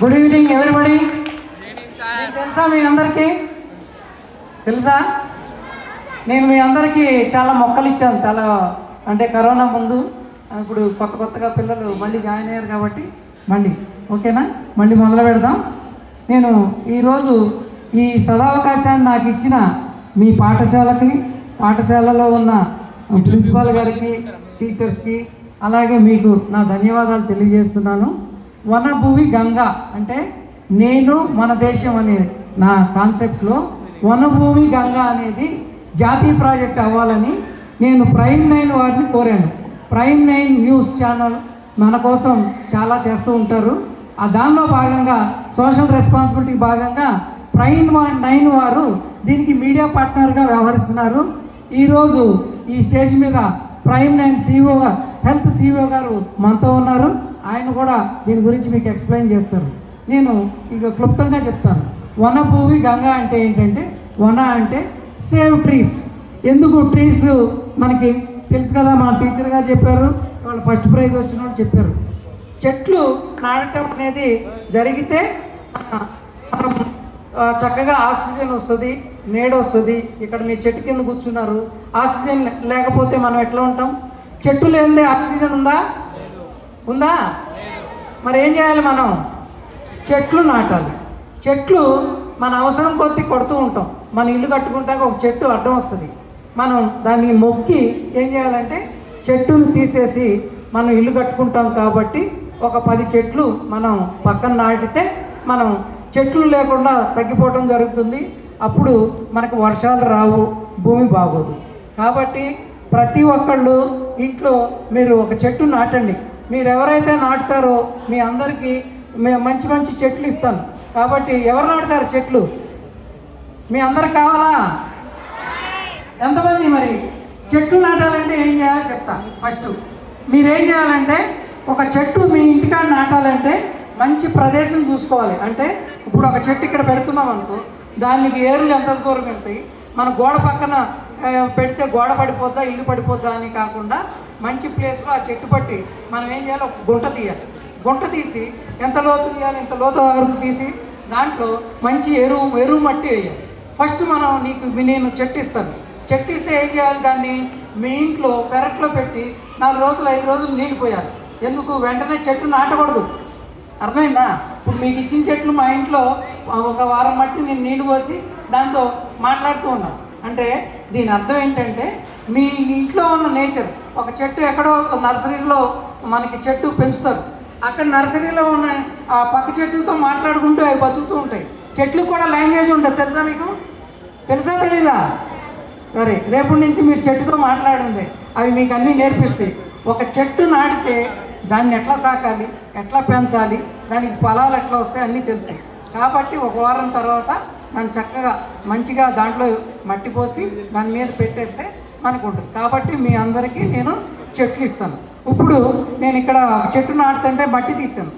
Good evening everybody తెలుసా మీ అందరికీ? తెలుసా? నేను మీ అందరికీ చాలా మొక్కలు ఇచ్చాను. చాలా అంటే కరోనా ముందు ఇప్పుడు కొత్త కొత్తగా పిల్లలు మళ్ళీ జాయిన్ అయ్యారు కాబట్టి మళ్ళీ. ఓకేనా? మళ్ళీ మొదలు పెడదాం. నేను ఈరోజు ఈ సదావకాశాన్ని నాకు ఇచ్చిన మీ పాఠశాలకి పాఠశాలలో ఉన్న ప్రిన్సిపాల్ గారికి టీచర్స్కి అలాగే మీకు నా ధన్యవాదాలు తెలియజేస్తున్నాను. వనభూమి గంగా అంటే నేను మన దేశం అనే నా కాన్సెప్ట్లో వనభూమి గంగా అనేది జాతీయ ప్రాజెక్ట్ అవ్వాలని నేను ప్రైమ్ నైన్ వారిని కోరాను. ప్రైమ్ నైన్ న్యూస్ ఛానల్ మన కోసం చాలా చేస్తూ ఉంటారు. ఆ దానిలో భాగంగా సోషల్ రెస్పాన్సిబిలిటీ భాగంగా ప్రైమ్ వా- నైన్ వారు దీనికి మీడియా పార్ట్నర్గా వ్యవహరిస్తున్నారు. ఈరోజు ఈ స్టేజ్ మీద Prime Nine CEO health CEO గారు మనతో ఉన్నారు. ఆయన కూడా దీని గురించి మీకు ఎక్స్ప్లెయిన్ చేస్తారు. నేను ఇక క్లుప్తంగా చెప్తాను. వనభూమి గంగా అంటే ఏంటంటే వన అంటే సేవ్ ట్రీస్ ఎందుకు ట్రీస్ మనకి తెలుసు కదా మా టీచర్ గారు చెప్పారు వాళ్ళు ఫస్ట్ ప్రైజ్ వచ్చిన వాళ్ళు చెప్పారు. చెట్లు నాటడం అనేది జరిగితే మనం చక్కగా ఆక్సిజన్ వస్తుంది నీడ వస్తుంది. ఇక్కడ మీ చెట్టు కింద కూర్చున్నారు. ఆక్సిజన్ లే- లేకపోతే మనం ఎట్లా ఉంటాం? చెట్టు లేనిదే ఆక్సిజన్ ఉందా? ఉందా? మరి ఏం చేయాలి మనం? చెట్లు నాటాలి. చెట్లు మన అవసరం కొద్దీ కొడుతూ ఉంటాం. మన ఇల్లు కట్టుకుంటాక ఒక చెట్టు అడ్డం వస్తుంది. మనం దాన్ని మొక్కి ఏం చేయాలంటే చెట్టును తీసేసి మనం ఇల్లు కట్టుకుంటాం కాబట్టి ఒక పది చెట్లు మనం పక్కన నాటితే మనం చెట్లు లేకుండా తగ్గిపోవడం జరుగుతుంది. అప్పుడు మనకు వర్షాలు రావు భూమి బాగోదు. కాబట్టి ప్రతి ఒక్కళ్ళు ఇంట్లో మీరు ఒక చెట్టు నాటండి. మీరు ఎవరైతే నాటుతారో మీ అందరికీ మేము మంచి మంచి చెట్లు ఇస్తాను. కాబట్టి ఎవరు నాటుతారు చెట్లు? మీ అందరు కావాలా? ఎంతమంది మరి? చెట్లు నాటాలంటే ఏం చేయాలో చెప్తా. ఫస్ట్ మీరేం చేయాలంటే ఒక చెట్టు మీ ఇంటికాడ నాటాలంటే మంచి ప్రదేశం చూసుకోవాలి. అంటే ఇప్పుడు ఒక చెట్టు ఇక్కడ పెడుతున్నాం అనుకో దానికి ఏరులు ఎంత దూరం వెళ్తాయి? మన గోడ పక్కన పెడితే గోడ పడిపోద్దా ఇల్లు పడిపోద్దా అని కాకుండా మంచి ప్లేస్లో ఆ చెట్టు పట్టి మనం ఏం చేయాలి ఒక గుంట తీయాలి. గుంట తీసి ఎంత లోతు తీయాలి ఎంత లోతు వరకు తీసి దాంట్లో మంచి ఎరువు ఎరువు మట్టి వేయాలి. ఫస్ట్ మనం నీకు నేను చెట్టు ఇస్తాను. చెట్టు ఇస్తే ఏం చేయాలి దాన్ని? మీ ఇంట్లో పెరట్లో పెట్టి నాలుగు రోజులు ఐదు రోజులు నీళ్ళు పోయాలి. ఎందుకు? వెంటనే చెట్టు నాటకూడదు. అర్థమైందా? ఇప్పుడు మీకు ఇచ్చిన చెట్లు మా ఇంట్లో ఒక వారం మట్టి నేను నీళ్ళు పోసి దాంతో మాట్లాడుతూ ఉన్నాను అంటే దీని అర్థం ఏంటంటే మీ ఇంట్లో ఉన్న నేచర్ ఒక చెట్టు ఎక్కడో ఒక నర్సరీలో మనకి చెట్టు పెంచుతారు. అక్కడ నర్సరీలో ఉన్న ఆ పక్క చెట్లతో మాట్లాడుకుంటూ అవి బతుకుతూ ఉంటాయి. చెట్లు కూడా లాంగ్వేజ్ ఉంటుంది తెలుసా మీకు? తెలుసా తెలీదా? సరే రేపటి నుంచి మీరు చెట్టుతో మాట్లాడింది అవి మీకు అన్నీ నేర్పిస్తాయి. ఒక చెట్టు నాటితే దాన్ని ఎట్లా సాకాలి? ఎట్లా పెంచాలి? దానికి ఫలాలు ఎట్లా వస్తాయి? అన్నీ తెలుస్తాయి. కాబట్టి ఒక వారం తర్వాత దాన్ని చక్కగా మంచిగా దాంట్లో మట్టి పోసి దాని మీద పెట్టేస్తే మనకు ఉంటుంది. కాబట్టి మీ అందరికీ నేను చెట్లు ఇస్తాను. ఇప్పుడు నేను ఇక్కడ చెట్టు నాటుతుంటే మట్టి తీసాను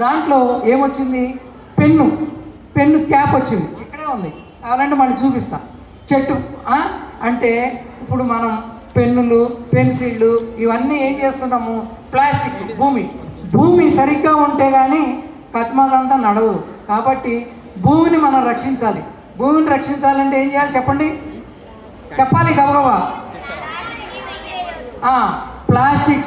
దాంట్లో ఏమొచ్చింది? పెన్ను. పెన్ను క్యాప్ వచ్చింది. ఇక్కడే ఉంది. అలాంటి మళ్ళీ చూపిస్తా. చెట్టు అంటే ఇప్పుడు మనం పెన్నులు పెన్సిళ్ళు ఇవన్నీ ఏం చేస్తున్నాము? ప్లాస్టిక్ భూమి. భూమి సరిగ్గా ఉంటే కానీ కత్మాదంతా నడవదు కాబట్టి భూమిని మనం రక్షించాలి. భూమిని రక్షించాలంటే ఏం చేయాలి చెప్పండి? చెప్పాలి గబగబా. ఆ, ప్లాస్టిక్స్